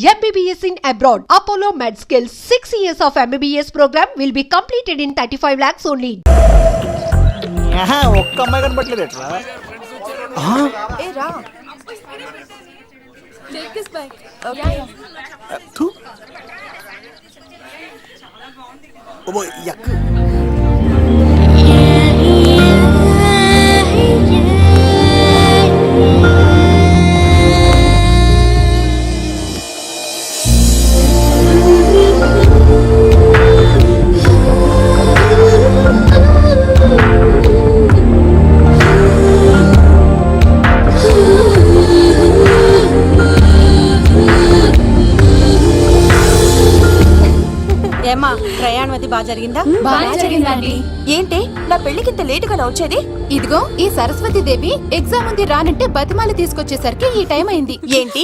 MBBS in abroad. Apollo MedSkill 6 years of MBBS program will be completed in 35 lakhs only. ఆహా, ఒక్క అమ్మాయి కనపట్లేదు ఎట్లా ఏ రా టేక్ దిస్ బ్యాగ్ ఓకే థు. ఓ, యక్. ఏమా లేటుగా వచ్చేది ఇదిగో ఈ సరస్వతి దేవి ఎగ్జామ్ ఉంది రానంటే బతిమాలి తీసుకొచ్చేసరికి ఈ టైం అయింది. ఏంటి?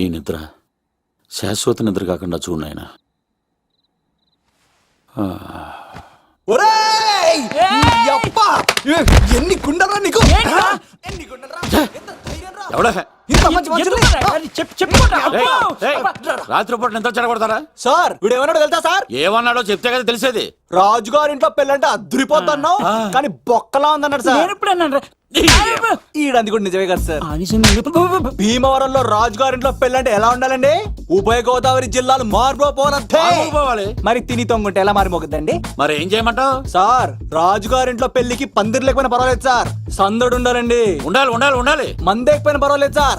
ఈ నిద్ర శాశ్వత నిద్ర కాకుండా చూడు నాయన. ఎన్ని గుండెలరా నీకు? ఎన్ని? ఎంత రాత్రిపూట నిద్ర చెడగొడతారా సార్ వీడు ఏమన్నాడు తెలుసా సార్? ఏమన్నాడో చెప్తే కదా తెలిసేది. రాజుగారి ఇంట్లో పెళ్ళంటే అద్దరిపోతున్నావు. కానీ బొక్కలా ఉందన్నాడు నేను సార్ ఇప్పుడు అన్నాను ఈడంది కూడా నిజమే కదా సార్. భీమవరంలో రాజుగారింట్లో పెళ్ళంటే ఎలా ఉండాలండి? ఉభయ గోదావరి జిల్లాలు మారిపోవాలంటే పోవాలి. మరి తిని తొంగుంటే ఎలా మారిపోకద్దండి మరి ఏం చేయమంటావు? సార్ రాజుగారింట్లో పెళ్ళికి పందిరి లేకపోయినా పర్వాలేదు సార్. సందడు ఉండాలండి. ఉండాలి ఉండాలి ఉండాలి. మందేకపోయినా పర్వాలేదు సార్.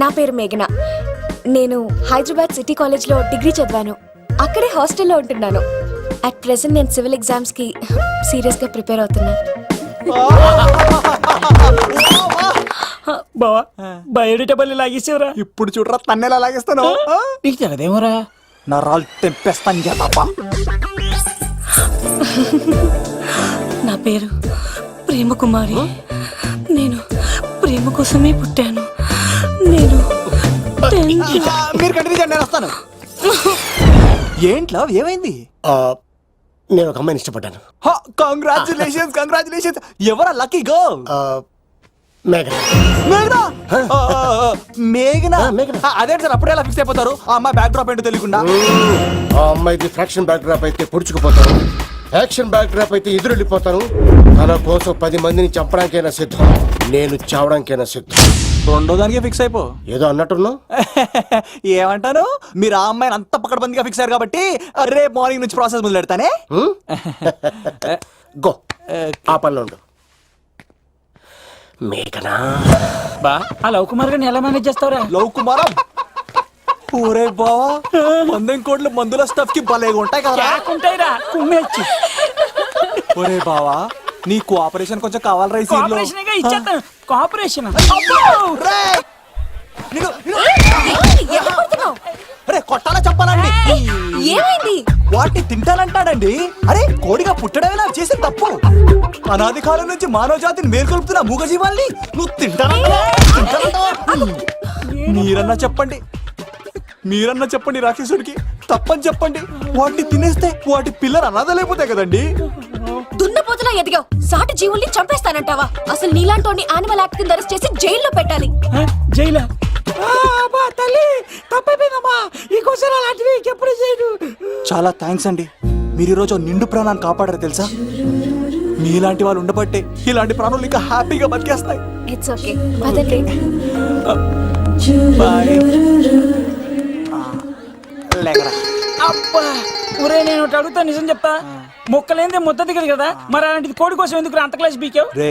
నా పేరు మేఘన. నేను హైదరాబాద్ సిటీ కాలేజ్లో డిగ్రీ చదివాను. అక్కడే హాస్టల్లో ఉంటున్నాను. అట్ ప్రెసెంట్ నేను సివిల్ ఎగ్జామ్స్కి సీరియస్గా ప్రిపేర్ అవుతున్నా. బావా బయోడేటా బల్లి లాగేసేవరా? ఇప్పుడు చూడరా తన్నెలా లాగేస్తాను? నీకు తెగదేమోరా నా రాళ్ళు తెంపేస్తాను చేతప్ప నా పేరు ప్రేమ కుమారి నేను ప్రేమ కోసమే పుట్టాను. నేను మీరు కంటిన్యూ నేను వస్తాను. ఏంట్లో ఏమైంది? ఆ, నేను ఒక అమ్మాయిని ఇష్టపడ్డాను. కంగ్రాచులేషన్స్ కంగ్రాచులేషన్స్ ఎవరా లక్కీ ఆ, మేఘన. మేఘనా? సార్ అప్పుడే ఫిక్స్ అయిపోతారు? ఆ అమ్మాయి బ్యాక్ డ్రాప్ ఏంటో తెలియకుండా. ఆ అమ్మాయిది ఫ్రాక్షన్ బ్యాక్ డ్రాప్ అయితే యాక్షన్ బ్యాక్ డ్రాప్ అయితే ఎదురు వెళ్ళిపోతాను తన కోసం పది మందిని చంపడానికైనా సిద్ధం. నేను చావడానికైనా సిద్ధం. రెండో దానికి ఫిక్స్ అయిపో. ఏదో అన్నట్టున్నావు? ఏమంటాను మీరు ఆ అమ్మాయిని అంత పక్కడబందిగా ఫిక్స్ అయ్యారు కాబట్టి రేపు మార్నింగ్ నుంచి ప్రాసెస్ మొదలు పెడతానే హ్మ్? గో ఆ పనిలో ఉండు. మేకనా బా ఆ లవ్ కుమార్ గారిని ఎలా మేనేజ్ చేస్తావురా? లవ్ కుమారం? ఊరే బావా పందెం కోట్లు మందుల స్టఫ్కి భలేగా ఉంటాయి కదా ఉంటాయిరా కుమ్మేచ్చి. ఒరే బావా నీ కోఆపరేషన్ కొంచెం కావాలరా ఈ సీన్లో కోఆపరేషన్ ఇచ్చేస్తాను. అరే కొట్టాలా చెప్పాలండి ఏమైంది? వాటిని తింటానంటాడండి? అరే కోడిగా పుట్టడమే నాకు చేసిన తప్పు. అనాది కాలం నుంచి మానవ జాతిని మేల్కొల్పుతున్న మూగజీవాల్ని నువ్వు తింటానంటావా? మీరన్నా చెప్పండి. మీరన్నా చెప్పండి రాక్షసుడికి తప్పని చెప్పండి. వాటిని తినేస్తే వాటి పిల్లలు అనాథలైపోతాయి కదండి. దున్నపోతులా ఎదిగావు? సాటి జీవుల్ని చంపేస్తానంటావా? అసలు నీలాంటి యానిమల్ యాక్ట్ కింద అరెస్ట్ చేసి జైల్లో పెట్టాలి. జైలా? తల్లి తప్పైపోయిందమ్మా ఇంకోసారి అలాంటివి ఎప్పుడు చేయడు చాలా థ్యాంక్స్ అండి. మీరు ఈరోజు ఓ నిండు ప్రాణాన్ని కాపాడారు తెలుసా? మీలాంటి వాళ్ళు ఉండబట్టే ఇలాంటి ప్రాణులు ఇంకా హ్యాపీగా బతికేస్తాయి. ఇట్స్ ఓకే పదండి బాయ్ లేకరా. అబ్బా ఒరే నేను అడుగుతా నిజం చెప్తా మొక్కలేందే ముద్ద దిగదు కదా? మరి అలాంటిది కోడి కోసం ఎందుకు అంత క్లాస్ బీకావు? రే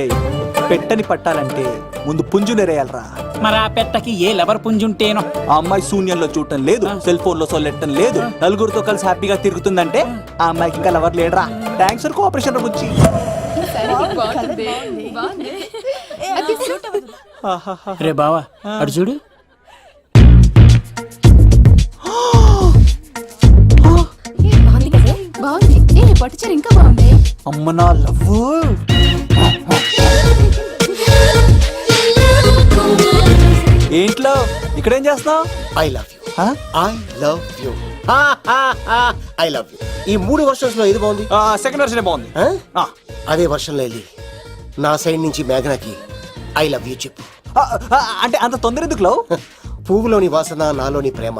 పెట్టని పట్టాలంటే ముందు పుంజు నెరేయాలరా మరి ఆ పెట్టకి ఏ లవర్ పుంజుంటేనో? ఆ అమ్మాయి శూన్యంలో చూడటం లేదు సెల్ ఫోన్లో సొల్లెట్టడం లేదు నలుగురితో కలిసి హ్యాపీగా తిరుగుతుందంటే ఆ అమ్మాయికి ఇంకా లవర్ లేడరా. థ్యాంక్స్ ఫర్ కోఆపరేషన్ గురించి రే బావా అడు చూడు. బాగుంది. పట్టుచీర ఇంకా బాగుంది. అమ్మ నా లవ్ ఏంట్లో? ఇక్కడేం చేస్తున్నావు? I love you. I love you. I love you. ఈ మూడు వర్షన్స్లో ఏది బాగుంది? సెకండ్ వర్షన్ బాగుంది. అదే వర్షంలో వెళ్ళి నా సైడ్ నుంచి మేఘనాకి ఐ లవ్ యూ చెప్పు. అంటే అంత తొందర ఎందుకు లవ్? పువ్వులోని వాసన నాలోని ప్రేమ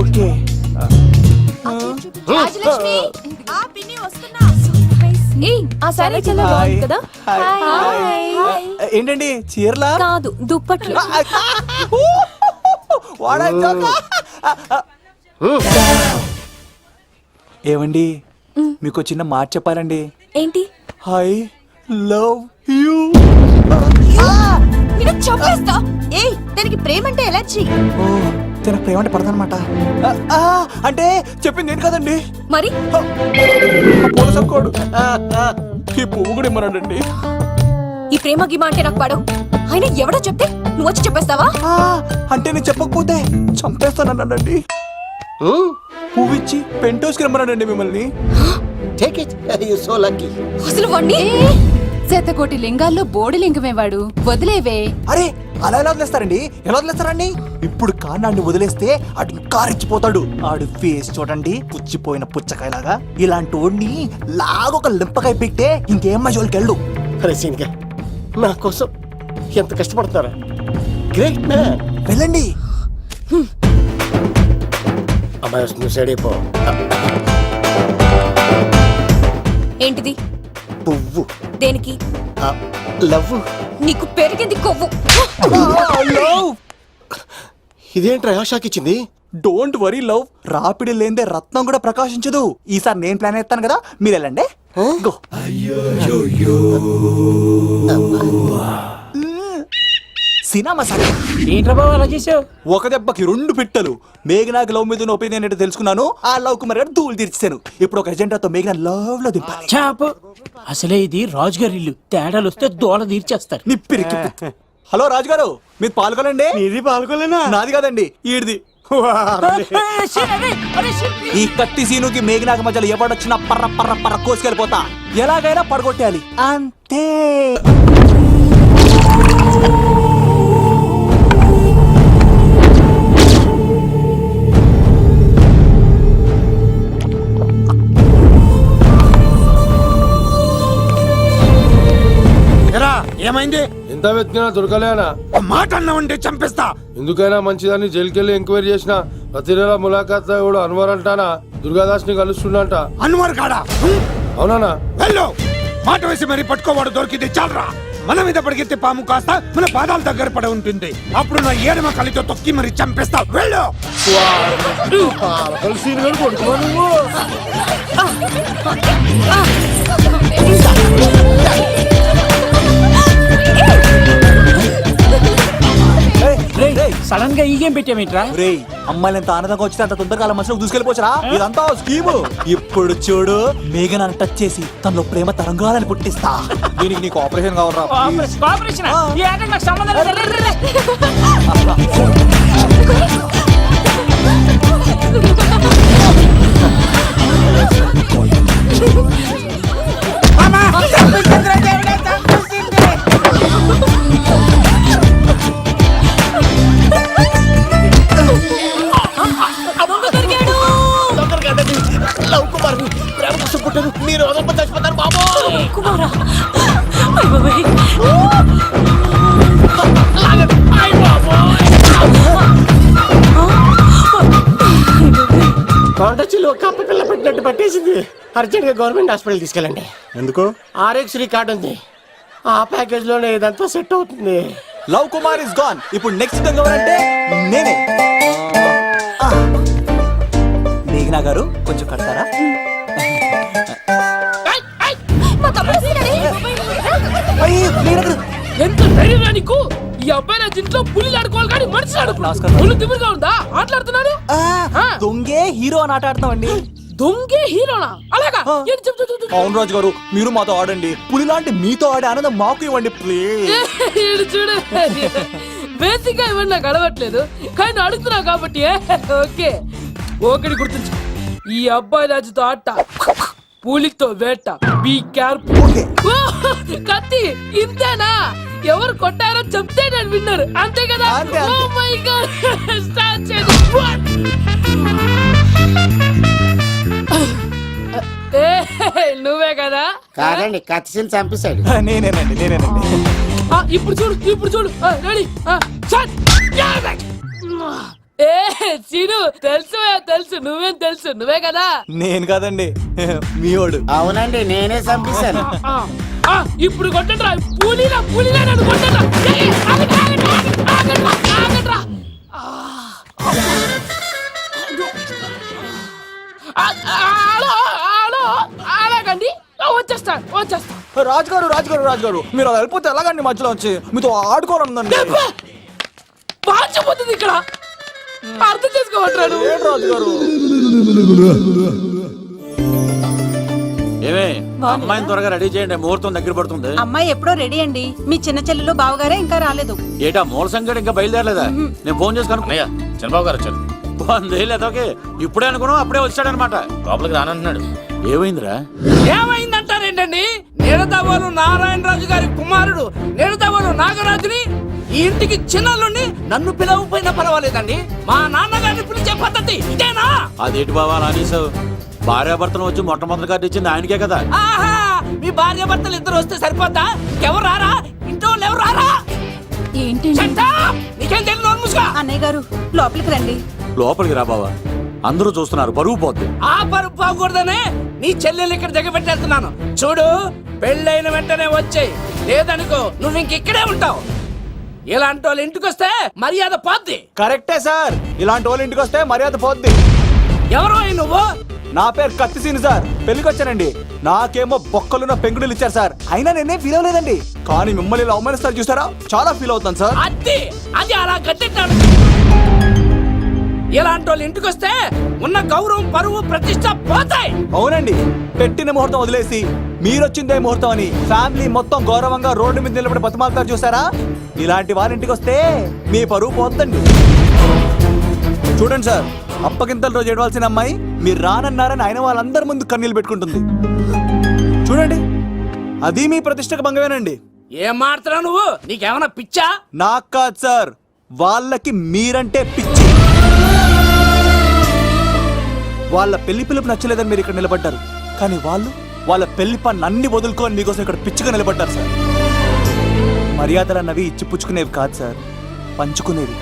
ఓకే. రాజలక్ష్మి ఏయ్, ఆ సారీ చాలా బాగుంది కదా? హాయ్. ఏంటండి చీరలా? కాదు దుప్పట్లు. వాడా జోకా? ఏమండి మీకు చిన్న మాట చెప్పాలండి. ఏంటి? I love you! నేను చంపేస్తా. ఏయ్ దానికి ప్రేమ అంటే ఎలర్జీ. ఓ. తన ప్రేమ అంటే పడదనమాట అంటే చెప్పింది ఏంటి కదండి. మరి? ఆ, పూల ఈ పువ్వు కూడా ఇమ్మన్నాడండి ఈ ప్రేమ గిమ అంటే నాకు పడవు. అయినా ఎవడో చెప్తే నువ్వు వచ్చి చెప్పేస్తావా? ఆ, అంటే నేను చెప్పకపోతే చంపేస్తానన్నాడండి. మ్మ్. పువ్వు ఇచ్చి పెంటోస్కి రమ్మన్నాడండి మిమ్మల్ని. Take it you so lucky అసలు వాణ్ణి? శతకోటి లింగాల్లో బోడి లింగమే వాడు వదిలేవే. అరే అలా ఎలా వదిలేస్తారండి? ఎలా వదిలేస్తారండి? ఇప్పుడు కాన్నాడిని వదిలేస్తే ఆడు ఇంకా రెచ్చిపోతాడు ఆడు ఫేస్ చూడండి పుచ్చిపోయిన పుచ్చకాయలాగా. ఇలాంటి వాడిని లాగొక లింపకాయ పెట్టే ఇంకేం మజోలికి వెళ్ళు. అరే సీన్గా నా కోసం ఎంత కష్టపడతారా? గ్రేట్ మ్యాన్ వెళ్ళండి. అమ్మాయి వస్తుంది సైడ్ అయిపో. ఏంటిది? పువ్వు. దేనికి? లవ్ నీకు పెరిగింది కొవ్వు. ఇదేంట్రా షాక్ ఇచ్చింది? డోంట్ వరీ లవ్ రాపిడి లేదే రత్నం కూడా ప్రకాశించదు. ఈసారి నేను ప్లాన్ ఎత్తాను కదా మీరు వెళ్ళండి. గో సినిమా సార్ ఏంట్రా బాబు అలా చేసావు ఒక దెబ్బకి రెండు పిట్టలు. మేఘనాకి లవ్ మీద ఉన్న ఒపీనియన్ ఏంటో తెలుసుకున్నాను. ఆ లవ్ కుమార్ గారు ధూళి తీర్చాను ఇప్పుడు ఒక ఎజెండాతో మేఘనా లవ్లో దింపాలి. చాపు. అసలే ఇది రాజుగారి ఇల్లు. తేడాలు వస్తే దోల తీర్చేస్తారు. నిప్పిరికి హలో రాజు గారు మీరు పాల్గొనండి? ఇది పాల్గొలేనా నాది కాదండి ఈడిది. ఈ కత్తి సీనుకి మేఘనాకి మధ్యలో ఎవడొచ్చినా పర్ర పర్ర పర్ర కోసుకెళ్ళిపోతా. ఎలాగైనా పడగొట్టేయాలి. అంతే. ఏమైంది? ఎంత వెతికినా దొరకలేనా? మాట అన్నావంటే చంపేస్తా. ఎందుకైనా మంచిదని జైలుకెళ్ళి ఎంక్వైరీ చేసిన ప్రతి నెల ములాఖాత్ కూడా అన్వర్ అంటానా? దుర్గాదాస్ని కలుస్తుండంట. అన్వర్ కాడా? అవునానా? వెళ్ళు! మాట వేసి మరి పట్టుకోవాడు దొరికింది చాలరా. మన మీద పడిగితే పాము కాస్త మన పాదాల దగ్గర పడి ఉంటుంది. అప్పుడు నా ఏడమ కలితో తొక్కి మరి చంపేస్తా. వెళ్ళు! సడన్గా ఈ గేమ్ పెట్టామేంట్రా? రే అమ్మాయిలు ఎంత ఆనందంగా వచ్చితే అంత తొందరగా అలా మనసులో దూసుకెళ్ళిపోవచ్చరా? ఇదంతా స్కీము. ఇప్పుడు చూడు మేఘన టచ్ చేసి తనలో ప్రేమ తరంగాలని పుట్టిస్తా. దీనికి నీకు ఆపరేషన్ కావాలరా ఈ ఆటకు నాకు సంబంధం లేదు. రే, రే, రే. కుమారా పెట్టినట్టు పట్టేసింది అర్జెంట్గా గవర్నమెంట్ హాస్పిటల్ తీసుకెళ్ళండి. ఎందుకు? ఆర్ఎక్స్ కార్డ్ ఉంది. ఆ ప్యాకేజ్లోనే ఇదంతా సెట్ అవుతుంది. Love Kumar is gone. ఇప్పుడు నెక్స్ట్ ఎవరంటే నేనే. మేఘనా గారు కొంచెం కడతారా. ఎంత ధైర్యం నీకు? ఈ అబ్బాయి నా ఇంట్లో పులి ఆడుకోవాలి కానీ మనిషి ఆడుకో నమస్కారం. తిమ్మిరిగా ఉందా? ఆటలాడుతున్నాడు? ఆ, దొంగే హీరో అని ఆట ఆడుతున్నామండి. దొంగే హీరోనా అలాగా. అవును రాజు గారు మీరు మాతో ఆడండి. పులి లాంటి మీతో ఆడే ఆనందం మాకు ఇవ్వండి ప్లీజ్ చూడు. బేసిక్గా ఇవన్నీ నాకు అలవట్లేదు. కానీ అడుగుతున్నావు కాబట్టి ఓకే. ఒకటి గుర్తుంచు ఈ అబ్బాయి రాజుతో ఆట. పులితో వేట. బీ కేర్ఫుల్ కత్తి ఇంతేనా? ఎవరు కొట్టారో చెప్తే నేను విన్నారు. అంతే కదా. ఓ మై గాడ్ స్టార్ట్ చేయండి. నువ్వే కదా? కాదండి కత్తిసిన చంపేశాడు. నేనేనండి నేనేనండి. ఆ, ఇప్పుడు చూడు ఇప్పుడు చూడు. రెడీ. ఏ సీను తెలుసు తెలుసు. నువ్వేం తెలుసు? నువ్వే కదా? నేను కాదండి మీ వాడు. అవునండి నేనే చంపేశాను. ఆ, ఆ, ఇప్పుడు కొట్టండి రా. పూలీలా పూలీలా నన్ను కొట్టండి ఆలాగండి ఆ, వచ్చేస్తాను వచ్చేస్తాను రాజు గారు రాజు గారు రాజు గారు మీరు అలా వెళ్ళిపోతే ఎలాగండి మధ్యలో వచ్చి మీతో ఆడుకోవాలనుందండి పాచిపోతుంది ఇక్కడ. అర్థం చేసుకోవట్రాడు ఏంటి రాజు గారు ఏమే అమ్మాయిని త్వరగా రెడీ చేయండి ముహూర్తం దగ్గర పడుతుంది. అమ్మాయి ఎప్పుడో రెడీ అండి. మీ చిన్న చెల్లెలు బావగారే ఇంకా రాలేదు. ఏటా మూల సంగడి ఇంకా బయలుదేరలేదా? నేను ఫోన్ చేసి కనుక్కో చంద్రబాబు గారు వచ్చారు. వందేళ్ళు అదొకే ఇప్పుడే అనుకున్నాం అప్పుడే వచ్చాడనమాట. లోపలికి రానంటున్నాడు. ఏమైందిరా? ఏమైందంటారేంటండి? నిడదవోలు నారాయణరాజు గారి కుమారుడు నిడదవోలు నాగరాజుని ఈ ఇంటికి చిన్నల్లుండి నన్ను పిలవకపోయినా పర్వాలేదండి. మా నాన్నగారిని పిలిచే పద్ధతి ఇదేనా? అదేంటి బావా అలా అనేసావు భార్యాభర్తను వచ్చి మొట్టమొదటి కార్డు ఇచ్చింది ఆయనకే కదా? ఆహా మీ భార్య భర్తలు ఇద్దరు వస్తే సరిపోద్దా? ఎవరు రారా? ఇంట్లో వాళ్ళు ఎవరు రారా? ఏంటి! నీకేం తెలియదు. అన్నయ్య గారు లోపలికి రండి. లోపలికి రా బావా. అందరూ చూస్తున్నారు బరువు పోద్ది. ఆ పరుపు పోకూడదనే నీ చెల్లెలు ఇక్కడ దిగబెట్టేస్తున్నాను చూడు పెళ్ళైన వెంటనే వచ్చేయి. లేదనుకో నువ్వు ఇంక ఇక్కడే ఉంటావు. ఇలాంటి వాళ్ళు ఇంటికి వస్తే మర్యాద పోద్ది. కరెక్టే సార్. ఇలాంటి వాళ్ళ ఇంటికి వస్తే మర్యాద పోద్ది. ఎవరు అయి నువ్వు? నా పేరు కత్తిసీని సార్. పెళ్ళికి వచ్చానండి. నాకేమో బొక్కలున్న పెంకుడులు ఇచ్చారు సార్. అయినా నేనే ఫీల్ అవ్వలేదండి. కానీ మిమ్మల్ని ఇలా అవమానిస్తారు చూసారా చాలా ఫీల్ అవుతాను సార్. అది అది అలా గట్టెట్టాడు ఇలాంటి వాళ్ళు ఇంటికి వస్తే ఉన్న గౌరవం పరువు ప్రతిష్ట పోతాయి. అవునండి. పెట్టిన ముహూర్తం వదిలేసి మీరొచ్చిందే ముహూర్తం అని ఫ్యామిలీ మొత్తం గౌరవంగా రోడ్డు మీద నిలబడి బతిమాలుతారు చూసారా? ఇలాంటి వారింటికి వస్తే మీ పరువు పోతండి చూడండి సార్ అప్పగింతల రోజు ఏడవలసిన అమ్మాయి మీరు రానన్నారని ఆయన వాళ్ళందరి ముందు కన్నీళ్ళు పెట్టుకుంటుంది. చూడండి అది మీ ప్రతిష్టకు భంగమేనండి. ఏం మాడుతున్నావు నువ్వు? నీకేమైనా పిచ్చా? నాకు కాదు సార్ వాళ్ళకి మీరంటే పిచ్చి. వాళ్ళ పెళ్ళి పిలుపు నచ్చలేదని మీరు ఇక్కడ నిలబడ్డారు. కానీ వాళ్ళు వాళ్ళ పెళ్ళి పనులు అన్ని వదులుకొని మీకోసం ఇక్కడ పిచ్చిగా నిలబడ్డారు సార్. మర్యాదలు అన్నవి ఇచ్చిపుచ్చుకునేవి కాదు సార్. పంచుకునేవి.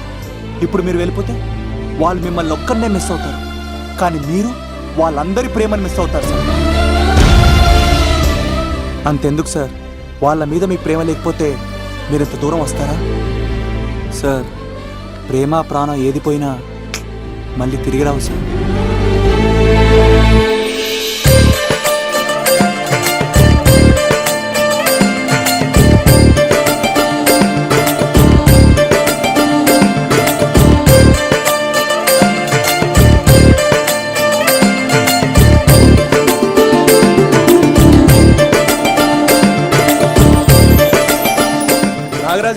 ఇప్పుడు మీరు వెళ్ళిపోతే వాళ్ళు మిమ్మల్ని ఒక్కరినే మిస్ అవుతారు. కానీ మీరు వాళ్ళందరి ప్రేమను మిస్ అవుతారు సార్. అంతెందుకు సార్. వాళ్ళ మీద మీ ప్రేమ లేకపోతే మీరు ఇంత దూరం వస్తారా? సార్ ప్రేమ ప్రాణం ఏది పోయినా మళ్ళీ తిరిగి రావు సార్.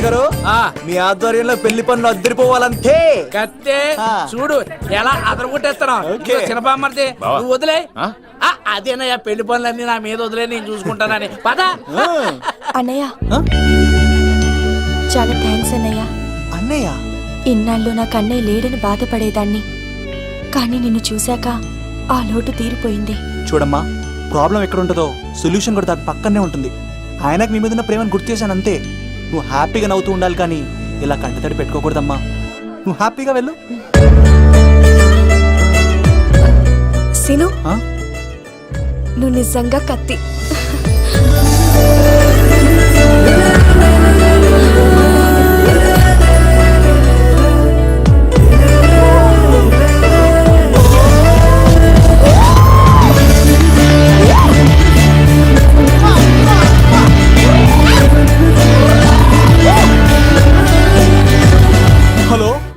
గారు ఆ. మీ ఆధ్వర్యంలో పెళ్ళి పనులు అద్దరిపోవాలంతే. కత్తే. చూడు ఎలా అదరగొట్టేస్తాను ఓకే. చిన్నపామర్ది. నువ్వు వదిలే. అదేనయ్యా పెళ్ళి పనులన్నీ నా మీద వదిలే నేను చూసుకుంటానని. పద. అన్నయ్య? చాలా థ్యాంక్స్ అన్నయ్య. అన్నయ్య? ఇన్నాళ్ళు నాకు అన్నయ్య లేడని బాధపడేదాన్ని. కానీ నిన్ను చూశాక ఆ లోటు తీరిపోయింది. చూడమ్మా ప్రాబ్లం ఎక్కడ ఉంటుందో సొల్యూషన్ కూడా దాని పక్కనే ఉంటుంది. ఆయనకు మీ మీద ఉన్న ప్రేమను గుర్తు చేశాను అంతే. నువ్వు హ్యాపీగా నవ్వుతూ ఉండాలి కానీ ఇలా కంటతడి పెట్టుకోకూడదమ్మా. నువ్వు హ్యాపీగా వెళ్ళు. సిను ఆ? నువ్వు నిజంగా కత్తి.